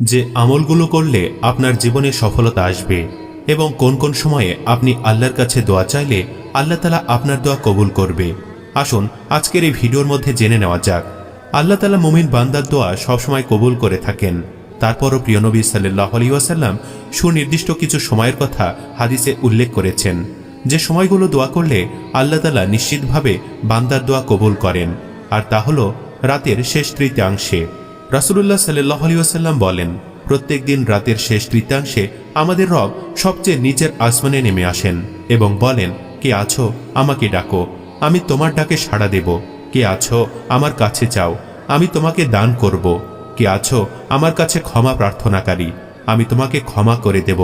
যে আমলগুলো করলে আপনার জীবনে সফলতা আসবে এবং কোন কোন সময়ে আপনি আল্লাহর কাছে দোয়া চাইলে আল্লাহ তালা আপনার দোয়া কবুল করবে। আসুন, আজকের এই ভিডিওর মধ্যে জেনে নেওয়া যাক। আল্লাহ তালা মুমিন বান্দার দোয়া সবসময় কবুল করে থাকেন। তারপরও প্রিয় নবী সাল্লাহ আলী ওয়াসাল্লাম সুনির্দিষ্ট কিছু সময়ের কথা হাদিসে উল্লেখ করেছেন। যে সময়গুলো দোয়া করলে আল্লাহ তালা নিশ্চিতভাবে বান্দার দোয়া কবুল করেন। আর তা হল রাতের শেষ তৃতীয়াংশে। রাসুলুল্লাহ সাল্লাহ আলী ওয়াসাল্লাম বলেন, প্রত্যেক দিন রাতের শেষ তৃতীয়াংশে আমাদের রব সবচেয়ে নিচের আসমানে নেমে আসেন এবং বলেন, কে আছো? আমাকে ডাকো। আমি তোমার ডাকে সাড়া দেব। কে আছো? আমার কাছে চাও আমি তোমাকে দান করব। কে আছো? আমার কাছে ক্ষমা প্রার্থনাকারী। আমি তোমাকে ক্ষমা করে দেব।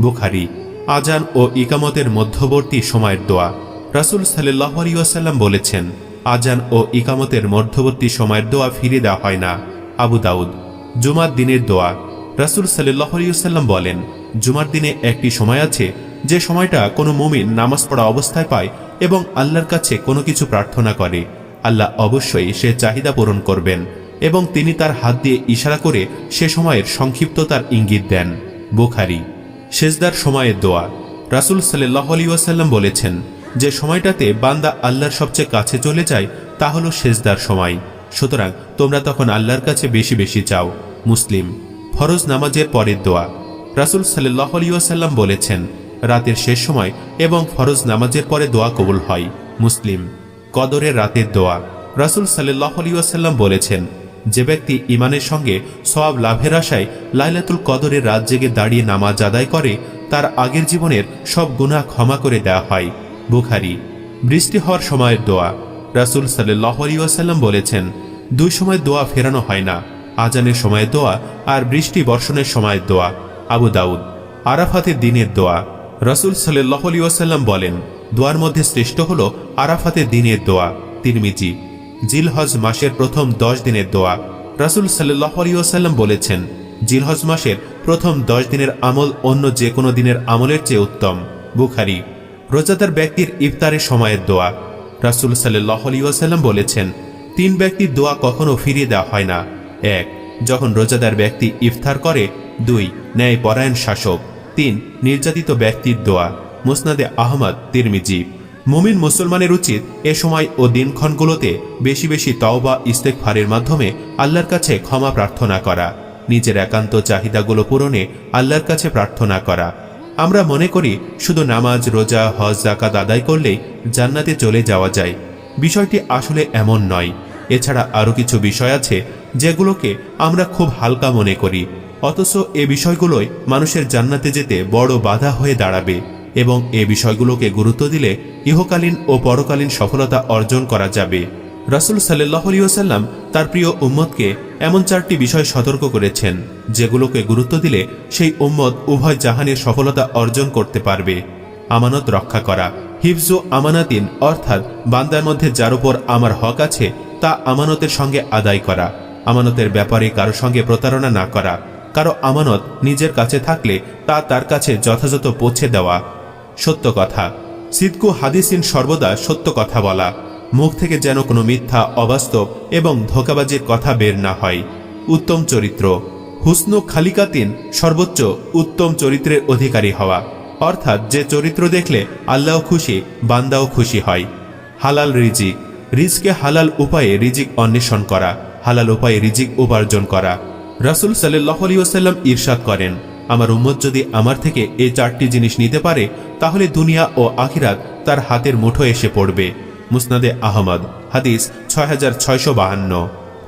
বুখারি, আজান ও ইকামতের মধ্যবর্তী সময়ের দোয়া। রাসুল সাল্লাহ আলিয়াসাল্লাম বলেছেন, আজান ও ইকামতের মধ্যবর্তী সময়ের দোয়া ফিরে দেওয়া হয় না। আবু দাউদ, জুমার দিনের দোয়া, রাসুল সাল্লাহ আলিয়াল্লাম বলেন, জুমার দিনে একটি সময় আছে যে সময়টা কোনো মুমিন নামাজ পড়া অবস্থায় পায় এবং আল্লাহর কাছে কোনো কিছু প্রার্থনা করে। আল্লাহ অবশ্যই সে চাহিদা পূরণ করবেন এবং তিনি তার হাত দিয়ে ইশারা করে সে সময়ের সংক্ষিপ্ততার ইঙ্গিত দেন। বুখারি, সেজদার সময়ের দোয়া। রাসুল সাল্লাহ আলী ওয়াসাল্লাম বলেছেন, যে সময়টাতে বান্দা আল্লাহর সবচেয়ে কাছে চলে যায় তা হল সেজদার সময়। সুতরাং তোমরা তখন আল্লাহর কাছে বেশি বেশি চাও, মুসলিম। ফরজ নামাজের পরের দোয়া। রাসুল সাল্লাহ আলী ওয়াসাল্লাম বলেছেন, রাতের শেষ সময় এবং ফরজ নামাজের পরে দোয়া কবুল হয়, মুসলিম। কদরের রাতের দোয়া। রাসুল সাল্লাহ আলী ওয়াসাল্লাম বলেছেন, যে ব্যক্তি ইমানের সঙ্গে সব লাভের আশায় লাইলাতুল কদরের রাত জেগে দাঁড়িয়ে নামাজ আদায় করে, তার আগের জীবনের সব গুণা ক্ষমা করে দেয়া হয়। বুখারি। বৃষ্টি হওয়ার সময়ের দোয়া। রাসুল সাল্লাহ বলেছেন, দুই সময় দোয়া ফেরানো হয় না, আজানের সময়ের দোয়া আর বৃষ্টি বর্ষণের সময়ের দোয়া। আবু দাউদ, আরাফাতের দিনের দোয়া। রসুল সাল্লাহ আলী ওয়াসাল্লাম বলেন, দোয়ার মধ্যে শ্রেষ্ঠ হল আরাফাতের দিনের দোয়া। তিরমিজি, জিলহজ মাসের প্রথম দশ দিনের দোয়া। রাসুল সাল্লাহ ওয়াসাল্লাম বলেছেন, জিলহজ মাসের প্রথম দশ দিনের আমল অন্য যে কোনো দিনের আমলের চেয়ে উত্তম। বুখারি, রোজাদার ব্যক্তির ইফতারের সময়ের দোয়া। রাসুল সাল্লাহ আলী ওয়াসাল্লাম বলেছেন, তিন ব্যক্তির দোয়া কখনো ফিরিয়ে দেওয়া হয় না। এক, যখন রোজাদার ব্যক্তি ইফতার করে। দুই ন্যায় পরায়ণ শাসক। তিন, নির্যাতিত ব্যক্তির দোয়া। মুসনাদে আহমদ, তিরমিজি। মুমিন মুসলমানের উচিত এ সময় ও দিনক্ষণগুলোতে বেশি বেশি তওবা ইস্তেকফারের মাধ্যমে আল্লাহর কাছে ক্ষমা প্রার্থনা করা। নিজের একান্ত চাহিদাগুলো পূরণে আল্লাহর কাছে প্রার্থনা করা। আমরা মনে করি শুধু নামাজ, রোজা, হজ জাকাত আদায় করলেই জান্নাতে চলে যাওয়া যায়। বিষয়টি আসলে এমন নয়। এছাড়া আরও কিছু বিষয় আছে যেগুলোকে আমরা খুব হালকা মনে করি। অথচ এ বিষয়গুলোই মানুষের জান্নাতে যেতে বড় বাধা হয়ে দাঁড়াবে এবং এ বিষয়গুলোকে গুরুত্ব দিলে ইহকালীন ও পরকালীন সফলতা অর্জন করা যাবে। রাসুল সাল্লাহসাল্লাম তার প্রিয় উম্মতকে এমন চারটি বিষয় সতর্ক করেছেন, যেগুলোকে গুরুত্ব দিলে সেই উম্মত উভয় জাহানের সফলতা অর্জন করতে পারবে। আমানত রক্ষা করা হিফজ আমানাতিন, অর্থাৎ বান্দার মধ্যে যার উপর আমার হক আছে, তা আমানতের সঙ্গে আদায় করা। আমানতের ব্যাপারে কারও সঙ্গে প্রতারণা না করা। কারও আমানত নিজের কাছে থাকলে তা তার কাছে যথাযথ পৌঁছে দেওয়া। সত্য কথা, সিদ্কু হাদিসিন সর্বদা সত্য কথা বলা। মুখ থেকে যেন কোনো মিথ্যা, অবাস্তব এবং ধোকাবাজির কথা বের না হয়। উত্তম চরিত্র। হুসনু খালিকাতিন সর্বোচ্চ উত্তম চরিত্রের অধিকারী হওয়া। অর্থাৎ যে চরিত্র দেখলে আল্লাহ খুশি, বান্দাও খুশি হয়। হালাল রিজিক। রিজকে হালাল উপায়ে রিজিক অন্বেষণ করা, হালাল উপায়ে রিজিক উপার্জন করা। রাসুল সাল্লাহ আলী ওসাল্লাম ইরশাদ করেন, আমার উম্মত যদি আমার থেকে এই চারটি জিনিস নিতে পারে, তাহলে দুনিয়া ও আখিরাত তার হাতের মুঠো এসে পড়বে। মুসনাদে আহমদ, হাদিস ছয়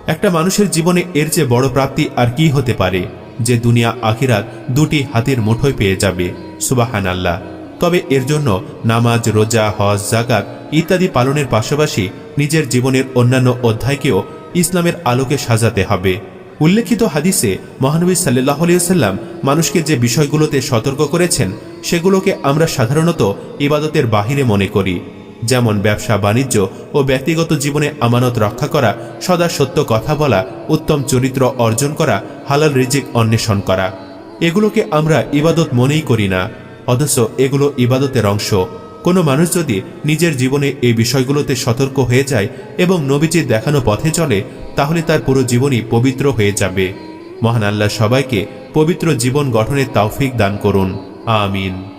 একটা মানুষের জীবনে এর চেয়ে বড় প্রাপ্তি আর কি হতে পারে যে দুনিয়া আখিরাত দুটি হাতের মুঠোয় পেয়ে যাবে সুবাহান আল্লাহ তবে এর জন্য নামাজ, রোজা, হজ জাকাত ইত্যাদি পালনের পাশাপাশি নিজের জীবনের অন্যান্য অধ্যায়কেও ইসলামের আলোকে সাজাতে হবে। উল্লেখিত হাদিসে মহানবী সাল্লাহ আলিয়াল্লাম মানুষকে যে বিষয়গুলোতে সতর্ক করেছেন, সেগুলোকে আমরা সাধারণত ইবাদতের বাহিরে মনে করি। যেমন ব্যবসা, বাণিজ্য ও ব্যক্তিগত জীবনে আমানত রক্ষা করা, সদা সত্য কথা বলা, উত্তম চরিত্র অর্জন করা, হালাল রিজিক অন্বেষণ করা। এগুলোকে আমরা ইবাদত মনেই করি না। অথচ এগুলো ইবাদতের অংশ। কোনো মানুষ যদি নিজের জীবনে এই বিষয়গুলোতে সতর্ক হয়ে যায় এবং নবীজির দেখানো পথে চলে, তাহলে তার পুরো জীবনই পবিত্র হয়ে যাবে। মহান আল্লাহ সবাইকে পবিত্র জীবন গঠনের তৌফিক দান করুন। আমিন।